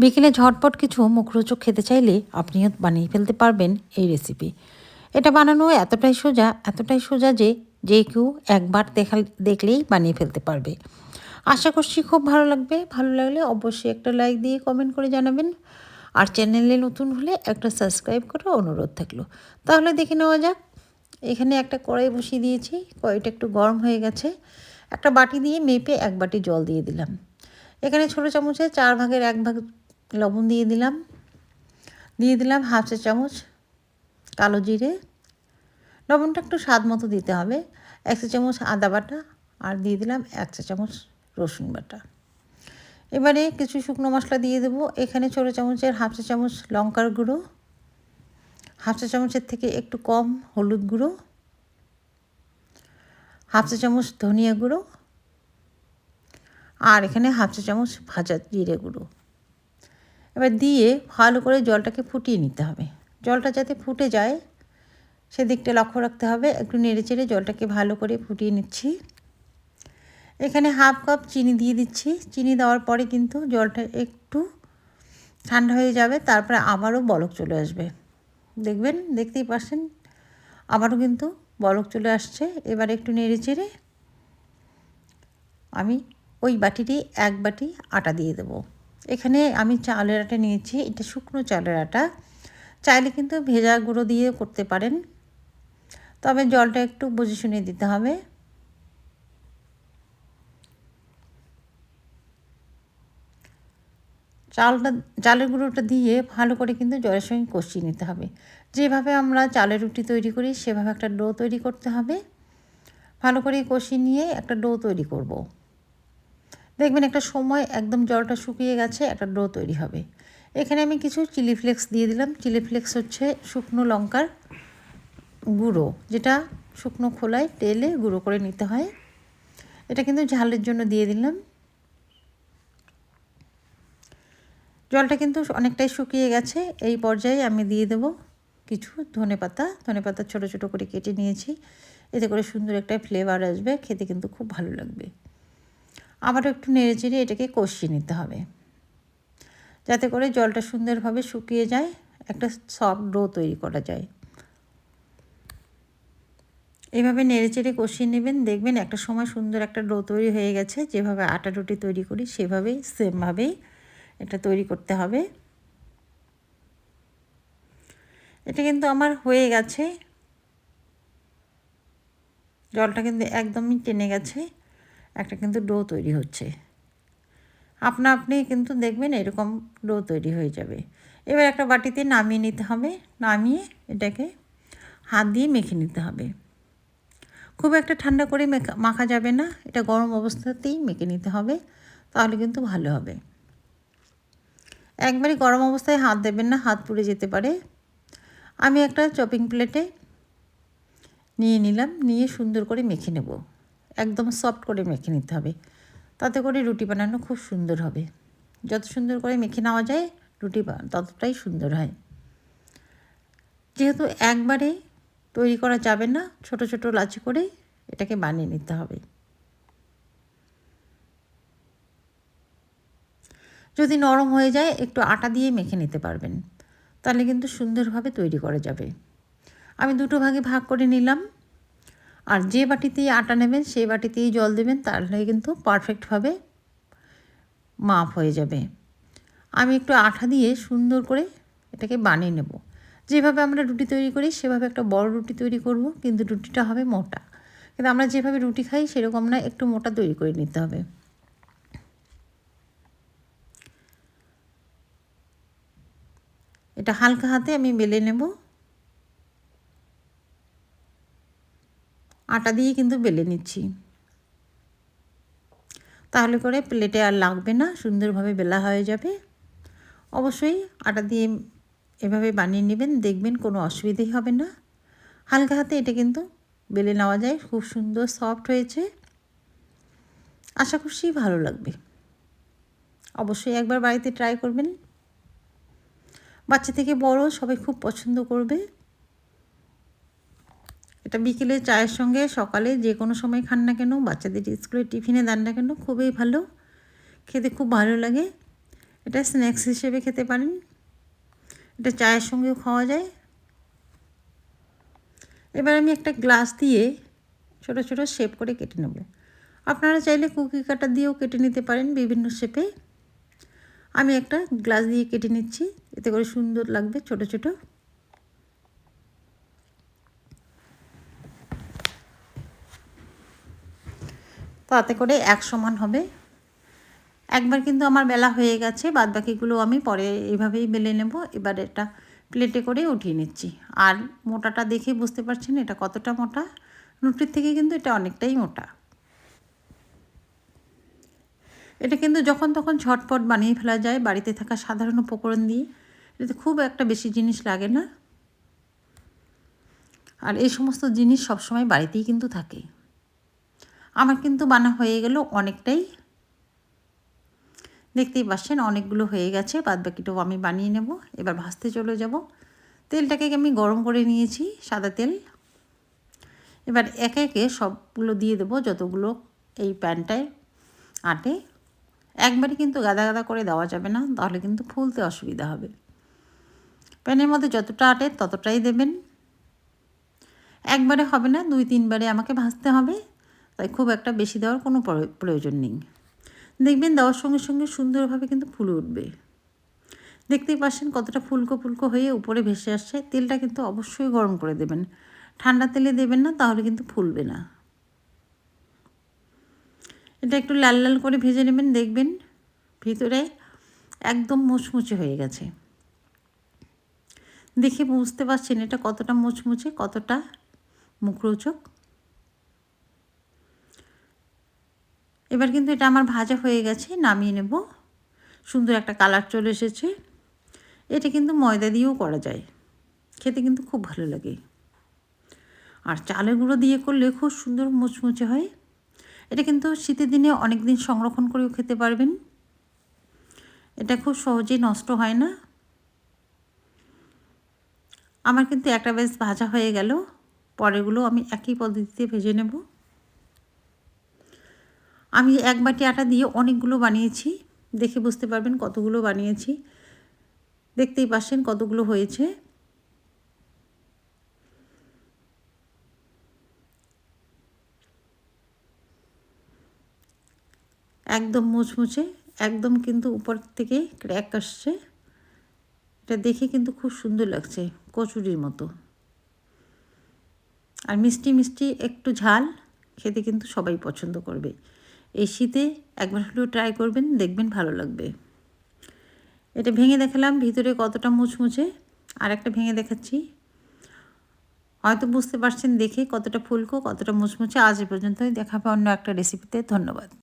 বিকেলে ঝটপট কিছু মুখরোচক খেতে চাইলে আপনিও বানিয়ে ফেলতে পারবেন এই রেসিপি এটা বানানো এতটাই সোজা এতটাই সোজা যে যে কেউ একবার দেখা, দেখলেই বানিয়ে ফেলতে পারবে। আশা করছি খুব ভালো লাগবে। ভালো লাগলে অবশ্যই একটা লাইক দিয়ে কমেন্ট করে জানাবেন। আর চ্যানেলে নতুন হলে একটা সাবস্ক্রাইব করে অনুরোধ থাকল। তাহলে দেখে নেওয়া যাক। এখানে একটা কড়াই বসিয়ে দিয়েছি। কড়াইটা একটু গরম হয়ে গেছে। একটা বাটি দিয়ে মেপে এক বাটি জল দিয়ে দিলাম। এখানে ছোটো চামচে চার ভাগের এক ভাগ লবণ দিয়ে দিলাম। দিয়ে দিলাম হাফ চা চামচ কালো জিরে। লবণটা একটু স্বাদ মতো দিতে হবে। এক চা চামচ আদা বাটা আর দিয়ে দিলাম এক চা চামচ রসুন বাটা। এবারে কিছু শুকনো মশলা দিয়ে দেবো। এখানে ছোটো চামচের হাফ চা চামচ লঙ্কার গুঁড়ো, হাফ চা চামচের থেকে একটু কম হলুদ গুঁড়ো, হাফ চা চামচ ধনিয়া গুঁড়ো আর এখানে হাফ চা চামচ ভাজা জিরে গুঁড়ো। এবার দিয়ে ভালো করে জলটাকে ফুটিয়ে নিতে হবে। জলটা যাতে ফুটে যায়, সেদিকটা লক্ষ্য রাখতে হবে। একটু নেড়ে চেড়ে জলটাকে ভালো করে ফুটিয়ে নিচ্ছি। এখানে হাফ কাপ চিনি দিয়ে দিচ্ছি। চিনি দেওয়ার পরে কিন্তু জলটা একটু ঠান্ডা হয়ে যাবে, তারপরে আবারও বলক চলে আসবে। দেখবেন, দেখতেই পাচ্ছেন, আবারও কিন্তু বলক চলে আসছে। এবার একটু নেড়ে চেড়ে আমি ওই বাটিটি এক বাটি আটা দিয়ে দেবো। এখানে আমি চালের আটা নিয়েছি, এটা শুকনো চালের আটা। চাইলে কিন্তু ভেজা গুঁড়ো দিয়ে করতে পারেন। তবে জলটা একটু বুঝে শুনিয়ে দিতে হবে। চালটা, চালের গুঁড়োটা দিয়ে ভালো করে কিন্তু জলের সঙ্গে কষিয়ে নিতে হবে। যেভাবে আমরা চালের রুটি তৈরি করি, সেভাবে একটা ডো তৈরি করতে হবে। ভালো করে কষিয়ে নিয়ে একটা ডো তৈরি করব। দেখবেন একটা সময় একদম জলটা শুকিয়ে গেছে, একটা ডো তৈরি হবে। এখানে আমি কিছু চিলি ফ্লেক্স দিয়ে দিলাম। চিলি ফ্লেক্স হচ্ছে শুকনো লঙ্কার গুঁড়ো, যেটা শুকনো খোলায় তেলে গুঁড়ো করে নিতে হয়। এটা কিন্তু ঝালের জন্য দিয়ে দিলাম। জলটা কিন্তু অনেকটাই শুকিয়ে গেছে। এই পর্যায়ে আমি দিয়ে দেব কিছু ধনে পাতা। ধনে পাতা ছোটো ছোটো করে কেটে নিয়েছি। এতে করে সুন্দর একটা ফ্লেভার আসবে। খেতে কিন্তু খুব ভালো লাগবে। আবারও একটু নেড়ে চেড়ে এটাকে কষিয়ে নিতে হবে। যাতে করে জলটা সুন্দরভাবে শুকিয়ে যায়, একটা সফট ডো তৈরি করা যায়। এভাবে নেড়ে চেড়ে কষিয়ে নেবেন, দেখবেন একটা সময় সুন্দর একটা ডো তৈরি হয়ে গেছে, যেভাবে আটা রুটি তৈরি করি সেভাবেই সেমভাবেই এটা তৈরি করতে হবে। এটা কিন্তু আমার হয়ে গেছে। জলটা কিন্তু একদমই টেনে গেছে। একটা কিন্তু ডো তৈরি হচ্ছে। আপনা আপনি কিন্তু দেখবেন এরকম ডো তৈরি হয়ে যাবে। এবার একটা বাটিতে নামিয়ে নিতে হবে। নামিয়ে এটাকে হাত দিয়ে মেখে নিতে হবে। খুব একটা ঠান্ডা করে মেখা যাবে না। এটা গরম অবস্থাতেই মেখে নিতে হবে। তাহলে কিন্তু ভালো হবে। একবারই গরম অবস্থায় হাত দেবেন না, হাত পুড়ে যেতে পারে। আমি একটা চপিং প্লেটে নিয়ে নিলাম, নিয়ে সুন্দর করে মেখে নেব। একদম সফট করে মেখে নিতে হবে। তাতে করে রুটি বানানো খুব সুন্দর হবে। যত সুন্দর করে মেখে নেওয়া যায়, রুটি ততটাই সুন্দর হয়। যেহেতু একবারে তৈরি করা যাবে না, ছোট ছোট লাচি করে এটাকে বানিয়ে নিতে হবে। যদি নরম হয়ে যায়, একটু আটা দিয়ে মেখে নিতে পারবেন। তাহলে কিন্তু সুন্দরভাবে তৈরি করা যাবে। আমি দুটো ভাগে ভাগ করে নিলাম। আর যে বাটিতেই আটা নেবেন, সেই বাটিতেই জল দেবেন, তাহলে কিন্তু পারফেক্টভাবে মাপ হয়ে যাবে। আমি একটু আঠা দিয়ে সুন্দর করে এটাকে বানিয়ে নেব। যেভাবে আমরা রুটি তৈরি করি, সেভাবে একটা বড় রুটি তৈরি করব, কিন্তু রুটিটা হবে মোটা। কিন্তু আমরা যেভাবে রুটি খাই, সেরকম না, একটু মোটা তৈরি করে নিতে হবে। এটা হালকা হাতে আমি বেলে নেব। আটা দিয়ে কিন্তু বেলে নিচ্ছি। তাহলে করে প্লেটে আর লাগবে না, সুন্দরভাবে বেলা হয়ে যাবে। অবশ্যই আটা দিয়ে এভাবে বানিয়ে নেবেন, দেখবেন কোনো অসুবিধেই হবে না। হালকা হাতে এটা কিন্তু বেলে নেওয়া যায়, খুব সুন্দর সফট হয়েছে। আশা করছি ভালো লাগবে। অবশ্যই একবার বাড়িতে ট্রাই করবেন। বাচ্চা থেকে বড় সবাই খুব পছন্দ করবে। এটা বিকেলে চায়ের সঙ্গে, সকালে যে কোনো সময় খান না কেন, বাচ্চাদের স্কুলে টিফিনে দেন না কেন, খুবই ভালো। খেতে খুব ভালো লাগে। এটা স্ন্যাক্স হিসেবে খেতে পারেন। এটা চায়ের সঙ্গেও খাওয়া যায়। এবার আমি একটা গ্লাস দিয়ে ছোট ছোট শেপ করে কেটে নেব। আপনারা চাইলে কুকি কাটার দিয়েও কেটে নিতে পারেন বিভিন্ন শেপে। আমি একটা গ্লাস দিয়ে কেটে নিচ্ছি। এতে করে সুন্দর লাগবে ছোট ছোট। তাতে করে এক সমান হবে। একবার কিন্তু আমার বেলা হয়ে গেছে বাদ বাকিগুলো আমি পরে এইভাবেই বেলে নেব। এবার এটা প্লেটে করে উঠিয়ে নিচ্ছি। আর মোটাটা দেখে বুঝতে পারছেন এটা কতটা মোটা? রুটির থেকে কিন্তু এটা অনেকটাই মোটা। এটা কিন্তু যখন তখন ঝটপট বানিয়ে ফেলা যায়, বাড়িতে থাকা সাধারণ উপকরণ দিয়ে। এতে খুব একটা বেশি জিনিস লাগে না। আর এই সমস্ত জিনিস সবসময় বাড়িতেই কিন্তু থাকে। আমার কিন্তু বানা হয়ে গেল অনেকটাই। দেখতেই পাচ্ছেন অনেকগুলো হয়ে গেছে, বাদ বাকিটাও আমি বানিয়ে নেব। এবার ভাজতে চলে যাব। তেলটাকে আমি গরম করে নিয়েছি, সাদা তেল। এবার একে একে সবগুলো দিয়ে দেবো যতগুলো এই প্যানটায় আটে। একবারই কিন্তু গাদা গাদা করে দেওয়া যাবে না, তাহলে কিন্তু ফুলতে অসুবিধা হবে। প্যানের মধ্যে যতটা আটে ততটাই দেবেন। একবারে হবে না, দুই তিনবারে আমাকে ভাজতে হবে। তাই খুব একটা বেশি দেওয়ার কোনো প্রয়োজন নেই। দেখবেন দেওয়ার সঙ্গে সঙ্গে সুন্দরভাবে কিন্তু ফুলে উঠবে। দেখতেই পাচ্ছেন কতটা ফুলকো ফুলকো হয়ে উপরে ভেসে আসছে। তেলটা কিন্তু অবশ্যই গরম করে দেবেন। ঠান্ডা তেলে দেবেন না, তাহলে কিন্তু ফুলবে না। এটা একটু লাল লাল করে ভেজে নেবেন, দেখবেন ভিতরে একদম মুচমুচে হয়ে গেছে। দেখে বুঝতে পারছেন এটা কতটা মুচমুচে, কতটা মুখরোচক। এবার কিন্তু এটা আমার ভাজা হয়ে গেছে, নামিয়ে নেব। সুন্দর একটা কালার চলে এসেছে। এটা কিন্তু ময়দা দিয়েও করা যায়। খেতে কিন্তু খুব ভালো লাগে। আর চালের গুঁড়ো দিয়ে করলে খুব সুন্দর মুচমুচে হয়। এটা কিন্তু শীতের দিনে অনেক দিন সংরক্ষণ করেও খেতে পারবেন। এটা খুব সহজেই নষ্ট হয় না। আমার কিন্তু একটা বেশ ভাজা হয়ে গেল। পরেরগুলো আমি একই পদ্ধতিতে ভেজে নেব। আমি এক বাটি আটা দিয়ে অনেকগুলো বানিয়েছি। দেখে বুঝতে পারবেন কতগুলো বানিয়েছি। দেখতেই পাচ্ছেন কতগুলো হয়েছে। একদম মুচমুচে, একদম কিন্তু উপর থেকে ক্র্যাক আসছে। এটা দেখে কিন্তু খুব সুন্দর লাগছে, কচুরির মতো। আর মিষ্টি মিষ্টি একটু ঝাল, খেতে কিন্তু সবাই পছন্দ করবে। এই শীতে একবার হলেও ট্রাই করবেন, দেখবেন ভালো লাগবে। এটা ভেঙে দেখালাম, ভিতরে কতটা মুচমুচে আর একটা ভেঙে দেখাচ্ছি। হয়তো বুঝতে পারছেন দেখে কতটা ফুলকো, কতটা মুচমুচে, আজ এ পর্যন্তই দেখাবে অন্য একটা রেসিপিতে ধন্যবাদ।